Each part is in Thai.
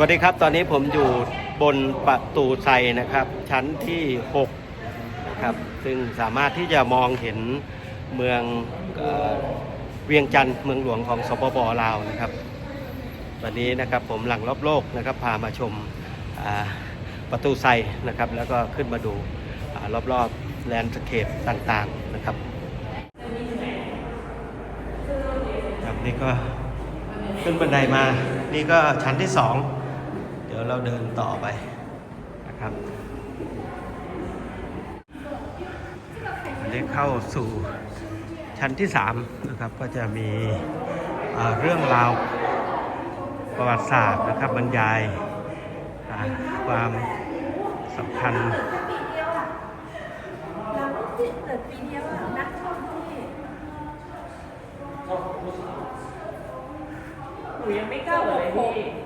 วัสดีครับ ตอนนี้ผมอยู่บนประตูไซนะครับ ชั้นที่6นะครับซึ่งสามารถที่จะมองเห็นเมืองเวียงจันทร์เมืองหลวงของสปปลาวนะครับ วันนี้นะครับผมหลังรอบโลกนะครับพามาชมประตูไซนะครับ แล้วก็ขึ้นมาดูอ่ารอบๆแลนด์สเคปต่างๆนะครับครับนี่ก็ขึ้นบันไดมา นี่ก็ชั้นที่สอง ดี๋ยวเราเดินต่อไปนะครับอันนี้เข้าสู่ชั้นที่สามนะครับก็จะมีเรื่องราวประวัติศาสตร์นะครับบรรยายความสำคัญยังไม่เก้าเลยพี่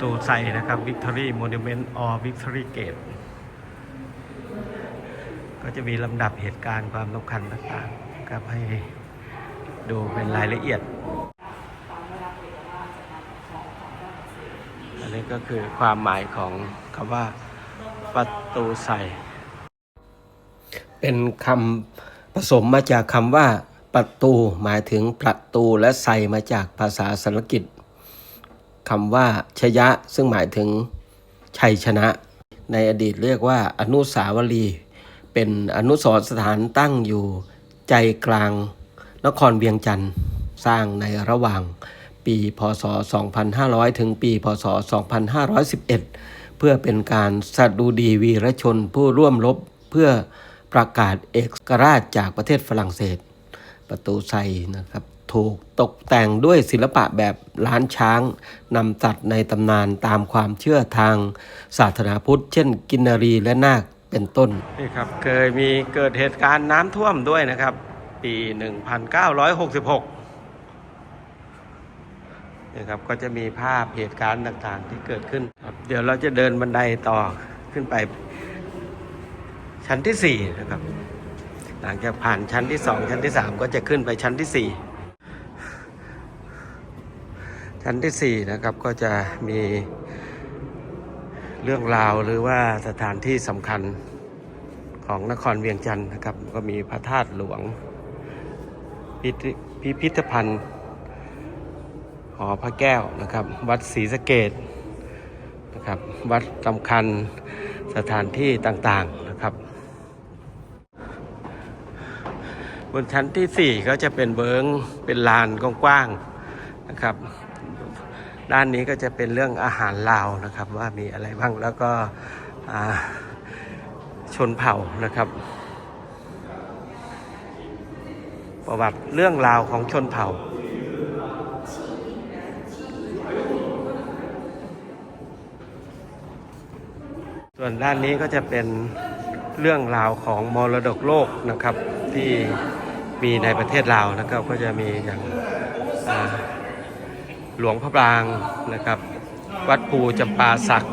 ตูใส่นะครับ Victory Monument or Victory Gate ก็จะมีลำดับเหตุการณ์ความสำคัญต่างๆครับให้ดูเป็นรายละเอียด อันนี้ก็คือความหมายของคำว่าประตูใส่ เป็นคำผสมมาจากคำว่าประตูหมายถึงประตูและใส่มาจากภาษาสันสกฤต คำว่าชยะ ซึ่งหมายถึงชัยชนะ ในอดีตเรียกว่าอนุสาวรีย์เป็นอนุสรสถานตั้งอยู่ใจกลางนครเวียงจันทร์สร้างในระหว่างปีพศ 2500 ถึงปี พศ 2511 เพื่อเป็นการสดุดีวีรชนผู้ร่วมรบเพื่อประกาศเอกราชจากประเทศฝรั่งเศส ประตูไซนะครับ ถูกตกแต่งด้วยศิลปะแบบล้านช้างนำสัตว์ในตำนานตามความเชื่อทางศาสนาพุทธ เช่นกินนรีและนาคเป็นต้นนี่ครับเคยมีเกิดเหตุการณ์น้ำท่วมด้วยนะครับ ปี 1966นี่ครับก็จะมีภาพเหตุการณ์ต่างๆ ที่เกิดขึ้น เดี๋ยวเราจะเดินบันไดต่อขึ้นไป ชั้นที่ 4 นะครับ หลังจากผ่านชั้นที่ 2 ชั้นที่ 3 ก็จะขึ้นไปชั้นที่ 4 ชั้นที่ 4 นะครับก็จะมีเรื่องราวหรือว่าสถานที่สำคัญของนครเวียงจันทร์นะครับ ก็มีพระธาตุหลวงพิพิพธภัณฑ์หอพระแก้วนะครับ วัดศรีสะเกดนะครับ วัดสำคัญสถานที่ต่างๆนะครับ บนชั้นที่ 4 ก็จะเป็นเบิงเป็นลานกว้างๆนะครับ ด้านนี้ก็จะเป็นเรื่องอาหารลาวนะครับ ว่ามีอะไรบ้างแล้วก็ชนเผ่านะครับ ประวัติเรื่องราวของชนเผ่าส่วนด้านนี้ก็จะเป็นเรื่องราวของมรดกโลกนะครับที่มีในประเทศลาวนะครับก็จะมีอย่างอ่า หลวงพระปรางนะครับ วัดภูจำปาสัก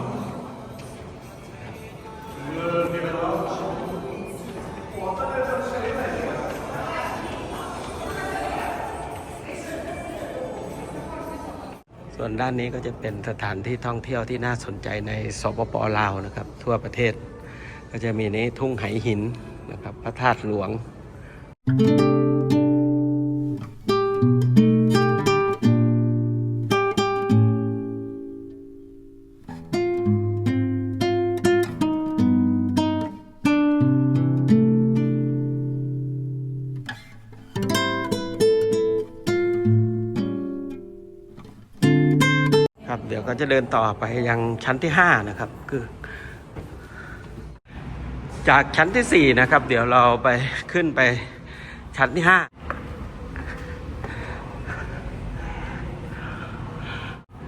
ส่วนด้านนี้ก็จะเป็นสถานที่ท่องเที่ยวที่น่าสนใจในสปปลาวนะครับ ทั่วประเทศ ก็จะมีนี้ทุ่งไหหินนะครับ พระธาตุหลวงครั ก็จะเดินต่อไปยังชั้นที่ 5 นะครับ คือ จากชั้นที่ 4 นะครับ เดี๋ยวเราไปขึ้นไปชั้นที่ 5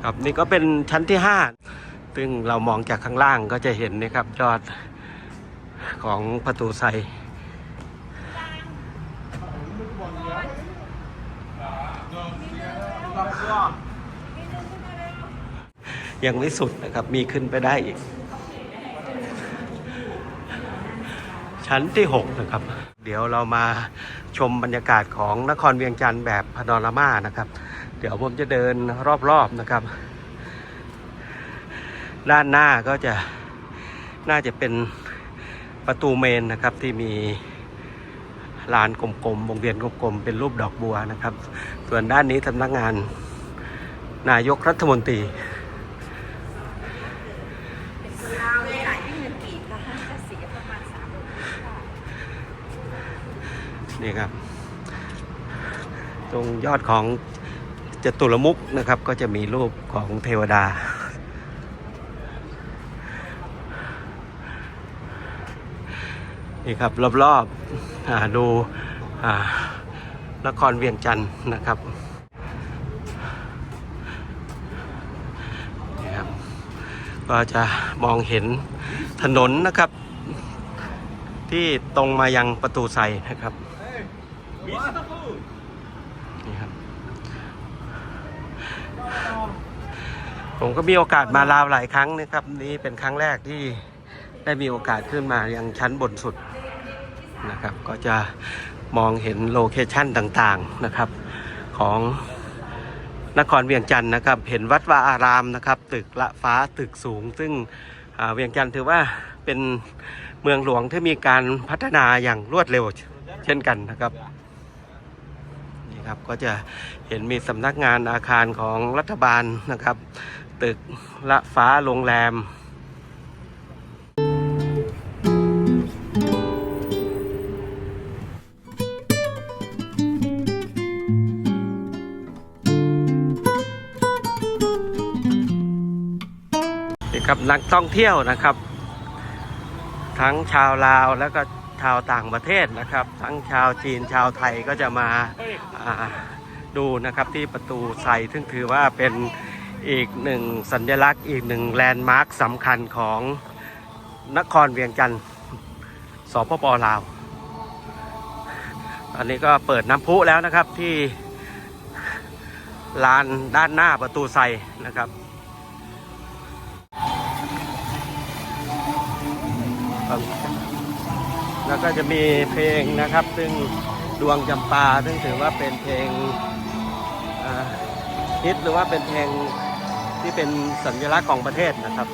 ครับนี่ก็เป็นชั้นที่ 5 ซึ่งเรามองจากข้างล่างก็จะเห็นนะครับยอดของประตูไซ ยังไม่สุดนะครับ มีขึ้นไปได้อีก ชั้นที่ 6 นะครับ เดี๋ยวเรามาชมบรรยากาศของนครเวียงจันทร์แบบพาโนรามานะครับ เดี๋ยวผมจะเดินรอบๆนะครับ ด้านหน้าก็จะน่าจะเป็นประตูเมนนะครับที่มีลานกลมๆวงเวียนกลมๆเป็นรูปดอกบัวนะครับ ส่วนด้านนี้สำนักงานนายกรัฐมนตรี เราจ่ายที่เงินกี่คะจะเสียประมาณสามหมื่นบาท นี่ครับ ตรงยอดของจตุรมุกนะครับ ก็จะมีรูปของเทวดา นี่ครับรอบๆอ่าดูนครเวียงจันทร์นะครับนี่ครับ ก็จะมองเห็นถนนนะครับ ที่ตรงมายังประตูใสนะครับ นี่ครับ ผมก็มีโอกาสมาลาวหลายครั้งนะครับ นี่เป็นครั้งแรกที่ได้มีโอกาสขึ้นมายังชั้นบนสุดนะครับ ก็จะมองเห็นโลเคชั่นต่างๆนะครับ ของนครเวียงจันทร์นะครับ เห็นวัดวาอารามนะครับ ตึกละฟ้าตึกสูง ซึ่งเวียงจันทร์ถือว่าเป็นเมืองหลวงที่มีการพัฒนาอย่างรวดเร็วเช่นกันนะครับ ครับ ก็จะเห็นมีสำนักงานอาคารของรัฐบาลนะครับ ตึกละฟ้าโรงแรมนี่ครับนักท่องเที่ยวนะครับ ทั้งชาวลาวแล้วก็ ชาวต่างประเทศนะครับ ทั้งชาวจีนชาวไทยก็จะมาาดูนะครับที่ประตูไซซึ่งถือว่าเป็นอีกหนึ่งสัญลักษณ์อีกหนึ่งแลนด์มาร์คสำคัญของนครเวียงจันทร์สปปลาวตอนนี้ก็เปิดน้ำพุแล้วนะครับที่ลานด้านหน้าประตูไซนะครับ แล้วก็จะมีเพลงนะครับ ซึ่งดวงจำปา ซึ่งถือว่าเป็นเพลงฮิตหรือว่าเป็นเพลงที่เป็นสัญลักษณ์ของประเทศนะครับ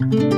เ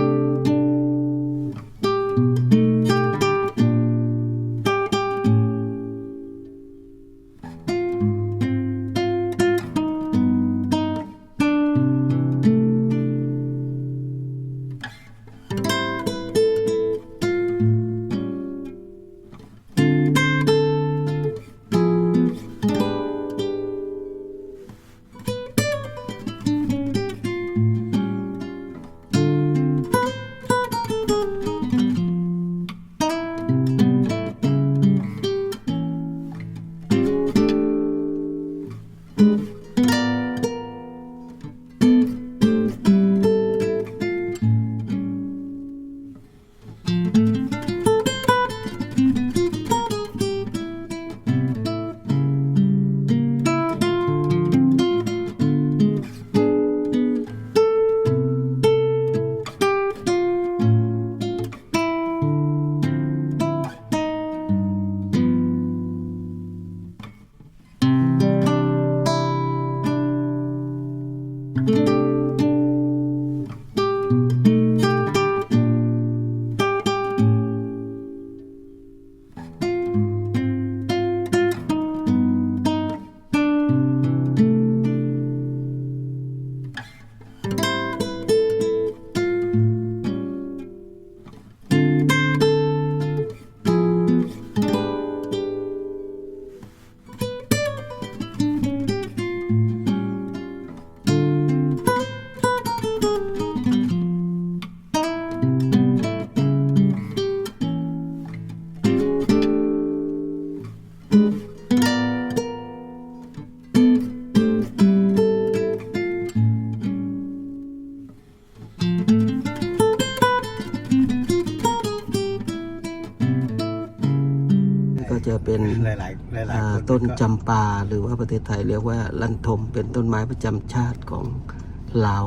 เป็นหลายหลายหลายหลายอ่าคนต้นก็จำปาหรือว่าประเทศไทยเรียกว่าลันทมเป็นต้นไม้ประจำชาติของลาว